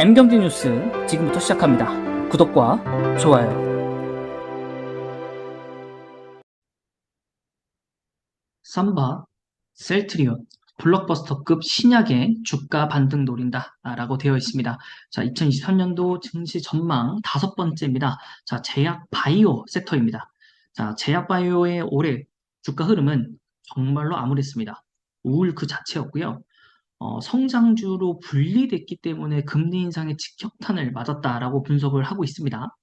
M경제 뉴스 지금부터 시작합니다. 구독과 좋아요. 삼바, 셀트리온, 블록버스터급 신약의 주가 반등 노린다 라고 되어 있습니다. 자, 2023년도 증시 전망 다섯 번째입니다. 자, 제약 바이오 섹터입니다. 자, 제약 바이오의 올해 주가 흐름은 정말로 암울했습니다. 우울 그 자체였고요. 어, 성장주로 분리됐기 때문에 금리 인상의 직격탄을 맞았다라고 분석을 하고 있습니다.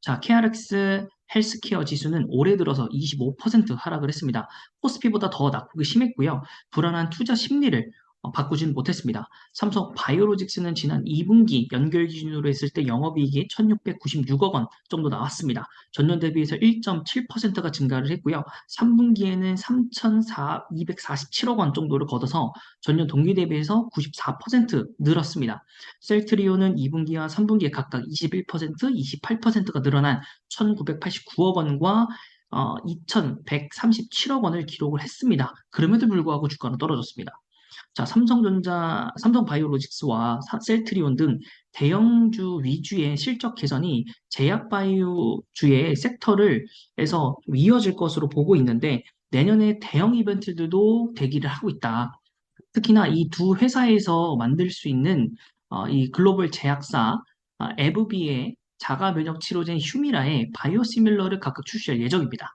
자, KRX 헬스케어 지수는 올해 들어서 25% 하락을 했습니다. 코스피보다 더 낙폭이 심했고요. 불안한 투자 심리를 어, 바꾸지는 못했습니다. 삼성 바이오로직스는 지난 2분기 연결 기준으로 했을 때 영업이익이 1696억 원 정도 나왔습니다. 전년 대비해서 1.7%가 증가를 했고요. 3분기에는 3247억 원 정도를 거둬서 전년 동기 대비해서 94% 늘었습니다. 셀트리온은 2분기와 3분기에 각각 21%, 28%가 늘어난 1989억 원과 어, 2137억 원을 기록을 했습니다. 그럼에도 불구하고 주가는 떨어졌습니다. 자, 삼성전자, 삼성바이오로직스와 사- 셀트리온 등 대형주 위주의 실적 개선이 제약바이오주의 섹터를 에서 좀 이어질 것으로 보고 있는데 내년에 대형 이벤트들도 대기를 하고 있다. 특히나 이 두 회사에서 만들 수 있는 어, 이 글로벌 제약사 아, 에브비의 자가 면역 치료제인 휴미라의 바이오시밀러를 각각 출시할 예정입니다.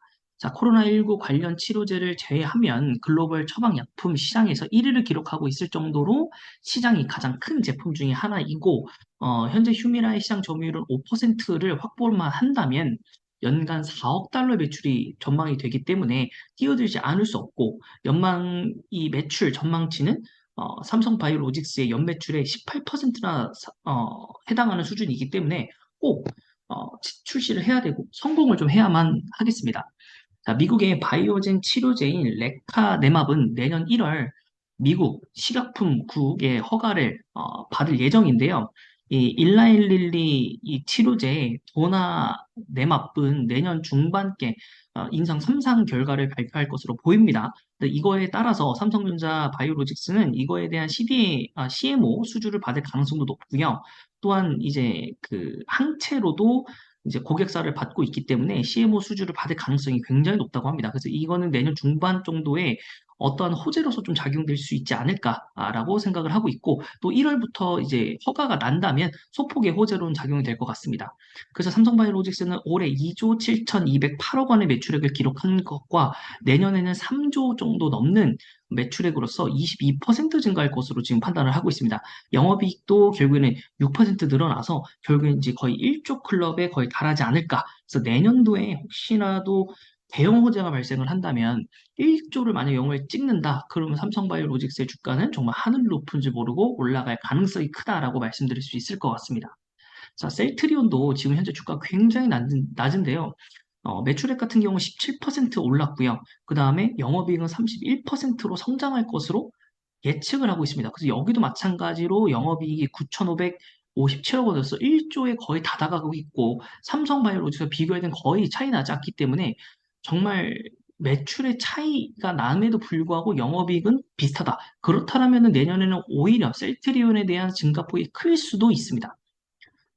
자, 코로나19 관련 치료제를 제외하면 글로벌 처방약품 시장에서 1위를 기록하고 있을 정도로 시장이 가장 큰 제품 중에 하나이고, 어, 현재 휴미라의 시장 점유율은 5%를 확보만 한다면 연간 4억 달러 매출이 전망이 되기 때문에 뛰어들지 않을 수 없고, 연망 이 매출 전망치는 어, 삼성바이오로직스의 연매출의 18%나 해당하는 수준이기 때문에 꼭 어, 치- 출시를 해야 되고 성공을 좀 해야만 하겠습니다. 자, 미국의 바이오젠 치료제인 레카네맙은 내년 1월 미국 식약품국의 허가를 어, 받을 예정인데요. 이 일라일릴리 이 치료제 도나네맙은 내년 중반께 어, 임상 3상 결과를 발표할 것으로 보입니다. 이거에 따라서 삼성전자 바이오로직스는 이거에 대한 CDA, 아, CMO 수주를 받을 가능성도 높고요. 또한 이제 그 항체로도 이제 고객사를 받고 있기 때문에 CMO 수주를 받을 가능성이 굉장히 높다고 합니다. 그래서 이거는 내년 중반 정도에 어떠한 호재로서 좀 작용될 수 있지 않을까라고 생각을 하고 있고 또 1월부터 이제 허가가 난다면 소폭의 호재로는 작용이 될 것 같습니다. 그래서 삼성바이오로직스는 올해 2조 7,208억 원의 매출액을 기록한 것과 내년에는 3조 정도 넘는 매출액으로서 22% 증가할 것으로 지금 판단을 하고 있습니다. 영업이익도 결국에는 6% 늘어나서 결국엔 이제 거의 1조 클럽에 거의 달하지 않을까. 그래서 내년도에 혹시라도 대형 호재가 발생을 한다면 1조를 만약 영업을 찍는다. 그러면 삼성바이오로직스의 주가는 정말 하늘 높은 줄 모르고 올라갈 가능성이 크다라고 말씀드릴 수 있을 것 같습니다. 자, 셀트리온도 지금 현재 주가 굉장히 낮은, 낮은 데요. 어, 매출액 같은 경우 17% 올랐고요. 그 다음에 영업이익은 31%로 성장할 것으로 예측을 하고 있습니다. 그래서 여기도 마찬가지로 영업이익이 9,557억 원이어서 1조에 거의 다다가고 있고 삼성바이오로직과 비교할 땐 거의 차이 나지 않기 때문에 정말 매출의 차이가 남에도 불구하고 영업이익은 비슷하다. 그렇다면 내년에는 오히려 셀트리온에 대한 증가폭이 클 수도 있습니다.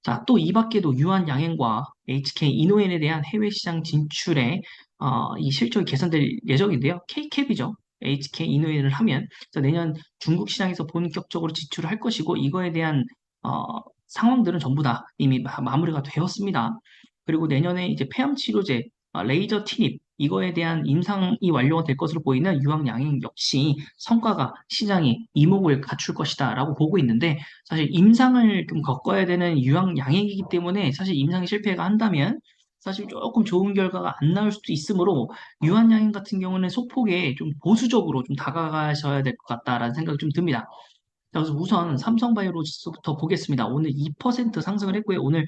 자, 또 이 밖에도 유한 양행과 HK 이노엔에 대한 해외 시장 진출에 어, 이 실적이 개선될 예정인데요. K캡이죠. HK 이노엔을 하면 내년 중국 시장에서 본격적으로 진출을 할 것이고 이거에 대한 어, 상황들은 전부 다 이미 마- 마무리가 되었습니다. 그리고 내년에 이제 폐암 치료제 어, 레이저 티닙 이거에 대한 임상이 완료가 될 것으로 보이는 유황양행 역시 성과가 시장이 이목을 갖출 것이다 라고 보고 있는데 사실 임상을 좀 겪어야 되는 유황양행이기 때문에 사실 임상이 실패가 한다면 사실 조금 좋은 결과가 안 나올 수도 있으므로 유한양행 같은 경우는 소폭에 좀 보수적으로 좀 다가가셔야 될 것 같다라는 생각이 좀 듭니다. 자, 그래서 우선 삼성바이오로직스부터 보겠습니다. 오늘 2% 상승을 했고요. 오늘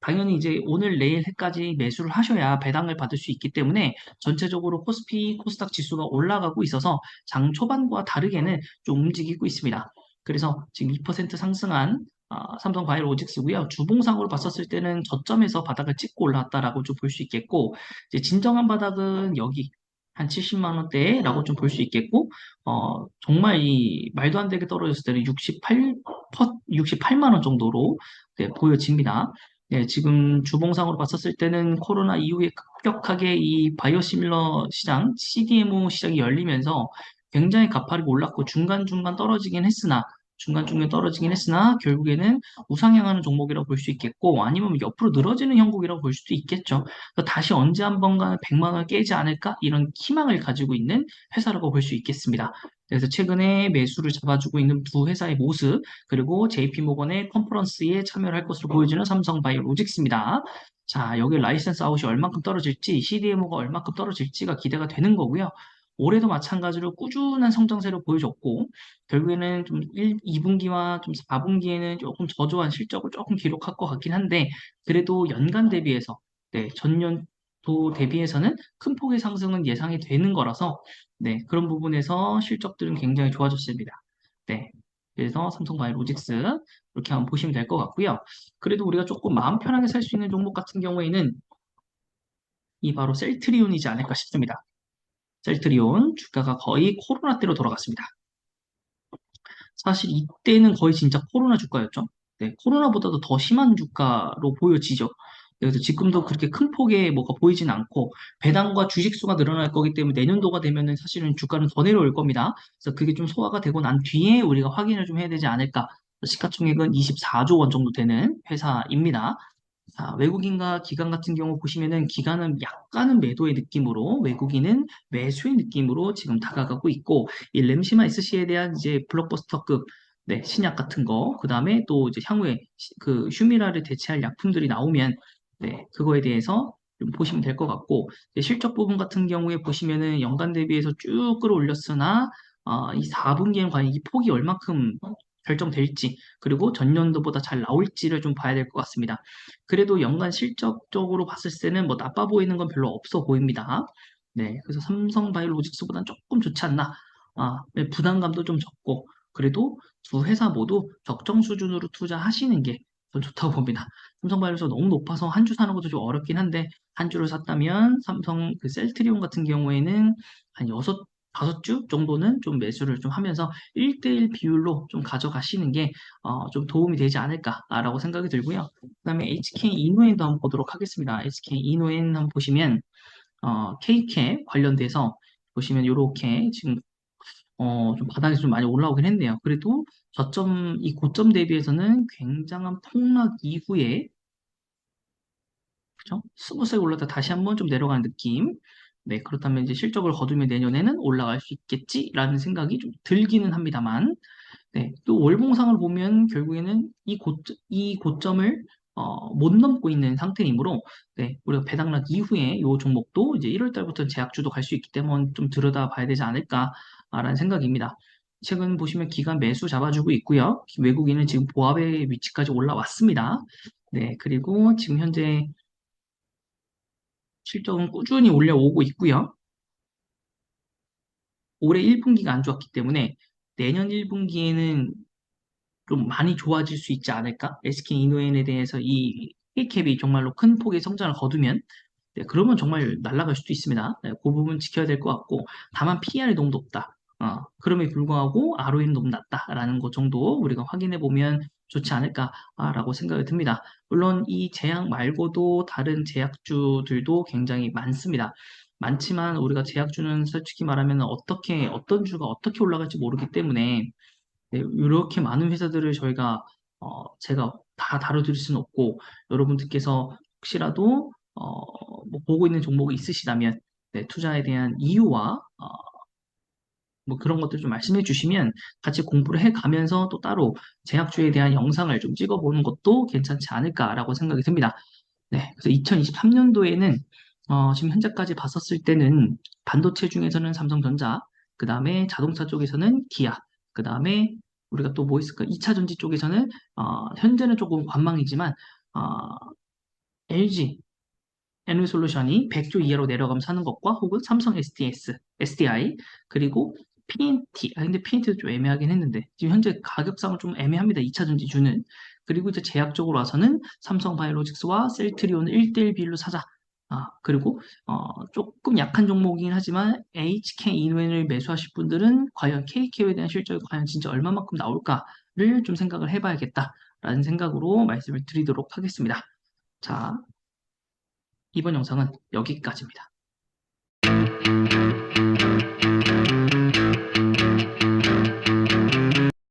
당연히 이제 오늘 내일까지 매수를 하셔야 배당을 받을 수 있기 때문에 전체적으로 코스피, 코스닥 지수가 올라가고 있어서 장 초반과 다르게는 좀 움직이고 있습니다. 그래서 지금 2% 상승한 아, 삼성 바이오 로직스고요. 주봉상으로 봤었을 때는 저점에서 바닥을 찍고 올라왔다라고 좀 볼 수 있겠고 이제 진정한 바닥은 여기 한 70만 원대라고 좀 볼 수 있겠고 어, 정말 이 말도 안 되게 떨어졌을 때는 68퍼 68만 원 정도로 네, 보여집니다. 네, 지금 주봉상으로 봤었을 때는 코로나 이후에 급격하게 이 바이오시밀러 시장, CDMO 시장이 열리면서 굉장히 가파르게 올랐고 중간중간 떨어지긴 했으나 중간중간 떨어지긴 했으나 결국에는 우상향하는 종목이라고 볼 수 있겠고 아니면 옆으로 늘어지는 형국이라고 볼 수도 있겠죠. 다시 언제 한번가 100만 원 깨지 않을까 이런 희망을 가지고 있는 회사라고 볼 수 있겠습니다. 그래서 최근에 매수를 잡아주고 있는 두 회사의 모습 그리고 JP모건의 컨퍼런스에 참여를 할 것으로 보여지는 삼성바이오로직스입니다. 자, 여기 라이센스 아웃이 얼만큼 떨어질지, CDMO가 얼만큼 떨어질지가 기대가 되는 거고요. 올해도 마찬가지로 꾸준한 성장세를 보여줬고 결국에는 좀 1, 2분기와 좀 4분기에는 조금 저조한 실적을 조금 기록할 것 같긴 한데 그래도 연간 대비해서 네, 전년도 대비해서는 큰 폭의 상승은 예상이 되는 거라서 네, 그런 부분에서 실적들은 굉장히 좋아졌습니다. 네. 그래서 삼성바이오로직스 이렇게 한번 보시면 될 것 같고요. 그래도 우리가 조금 마음 편하게 살 수 있는 종목 같은 경우에는 이 바로 셀트리온이지 않을까 싶습니다. 셀트리온 주가가 거의 코로나 때로 돌아갔습니다. 사실 이때는 거의 진짜 코로나 주가였죠. 네, 코로나보다도 더 심한 주가로 보여지죠. 그래서 지금도 그렇게 큰 폭의 뭐가 보이진 않고 배당과 주식수가 늘어날 거기 때문에 내년도가 되면은 사실은 주가는 더 내려올 겁니다. 그래서 그게 좀 소화가 되고 난 뒤에 우리가 확인을 좀 해야 되지 않을까. 시가총액은 24조 원 정도 되는 회사입니다. 자, 외국인과 기관 같은 경우 보시면은 기관은 약간은 매도의 느낌으로 외국인은 매수의 느낌으로 지금 다가가고 있고 이 램시마 SC에 대한 이제 블록버스터급 네, 신약 같은 거, 그 다음에 또 이제 향후에 시- 그 휴미라를 대체할 약품들이 나오면 네, 그거에 대해서 좀 보시면 될 것 같고 실적 부분 같은 경우에 보시면은 연간 대비해서 쭉 끌어올렸으나 어, 이 4분기에는 과연 이 폭이 얼마큼 결정될지 그리고 전년도보다 잘 나올지를 좀 봐야 될 것 같습니다. 그래도 연간 실적적으로 봤을 때는 뭐 나빠 보이는 건 별로 없어 보입니다. 네, 그래서 삼성바이오로직스보다는 조금 좋지 않나. 아, 네, 부담감도 좀 적고 그래도 두 회사 모두 적정 수준으로 투자하시는 게좀 좋다고 봅니다. 삼성 바이오로직스 너무 높아서 한 주 사는 것도 좀 어렵긴 한데 한 주를 샀다면 삼성 그 셀트리온 같은 경우에는 한 여섯 다섯 주 정도는 좀 매수를 좀 하면서 1대1 비율로 좀 가져가시는 게 어, 좀 도움이 되지 않을까라고 생각이 들고요. 그 다음에 HK 이노엔도 한번 보도록 하겠습니다. HK 이노엔 한번 보시면 어, K캡 관련돼서 보시면 이렇게 지금 어, 좀 바닥에서 좀 많이 올라오긴 했네요. 그래도 저점 이 고점 대비해서는 굉장한 폭락 이후에 그죠? 스무스하게 올랐다 다시 한번 좀 내려가는 느낌. 네, 그렇다면 이제 실적을 거두면 내년에는 올라갈 수 있겠지라는 생각이 좀 들기는 합니다만, 네, 또 월봉상을 보면 결국에는 이 고, 이 고점을 어, 못 넘고 있는 상태이므로, 네, 우리가 배당락 이후에 이 종목도 이제 1월 달부터 제약주도 갈 수 있기 때문에 좀 들여다봐야 되지 않을까 라는 생각입니다. 최근 보시면 기간 매수 잡아주고 있고요. 외국인은 지금 보합의 위치까지 올라왔습니다. 네, 그리고 지금 현재 실적은 꾸준히 올려오고 있고요. 올해 1분기가 안 좋았기 때문에 내년 1분기에는 좀 많이 좋아질 수 있지 않을까? SK 이노엔에 대해서 이 K캡이 정말로 큰 폭의 성장을 거두면 네, 그러면 정말 날아갈 수도 있습니다. 네, 그 부분 지켜야 될 것 같고 다만 PR이 너무 높다. 어, 그럼에 불구하고 ROE는 너무 낮다라는 것 정도 우리가 확인해 보면 좋지 않을까라고 생각이 듭니다. 물론 이 제약 말고도 다른 제약주들도 굉장히 많습니다. 많지만 우리가 제약주는 솔직히 말하면 어떻게 어떤 주가 어떻게 올라갈지 모르기 때문에 네, 이렇게 많은 회사들을 저희가 어, 제가 다 다뤄드릴 수는 없고 여러분들께서 혹시라도 어, 뭐 보고 있는 종목이 있으시다면 네, 투자에 대한 이유와 어, 뭐 그런 것들 좀 말씀해 주시면 같이 공부를 해 가면서 또 따로 제약주에 대한 영상을 좀 찍어 보는 것도 괜찮지 않을까라고 생각이 듭니다. 네, 그래서 2023년도에는 어, 지금 현재까지 봤었을 때는 반도체 중에서는 삼성전자, 그 다음에 자동차 쪽에서는 기아, 그 다음에 우리가 또 뭐 있을까? 2차 전지 쪽에서는 어, 현재는 조금 관망이지만 어, LG, NV솔루션이 100조 이하로 내려가면 사는 것과 혹은 삼성 SDS, SDI 그리고 PNT, 아 근데 PNT도 좀 애매하긴 했는데 지금 현재 가격상은 좀 애매합니다. 2차 전지주는 그리고 이제 제약 쪽으로 와서는 삼성 바이오로직스와 셀트리온을 1대1 비율로 사자. 아 그리고 어, 조금 약한 종목이긴 하지만 HK 이노엔을 매수하실 분들은 과연 KK에 대한 실적이 과연 진짜 얼마만큼 나올까? 를 좀 생각을 해봐야겠다라는 생각으로 말씀을 드리도록 하겠습니다. 자, 이번 영상은 여기까지입니다.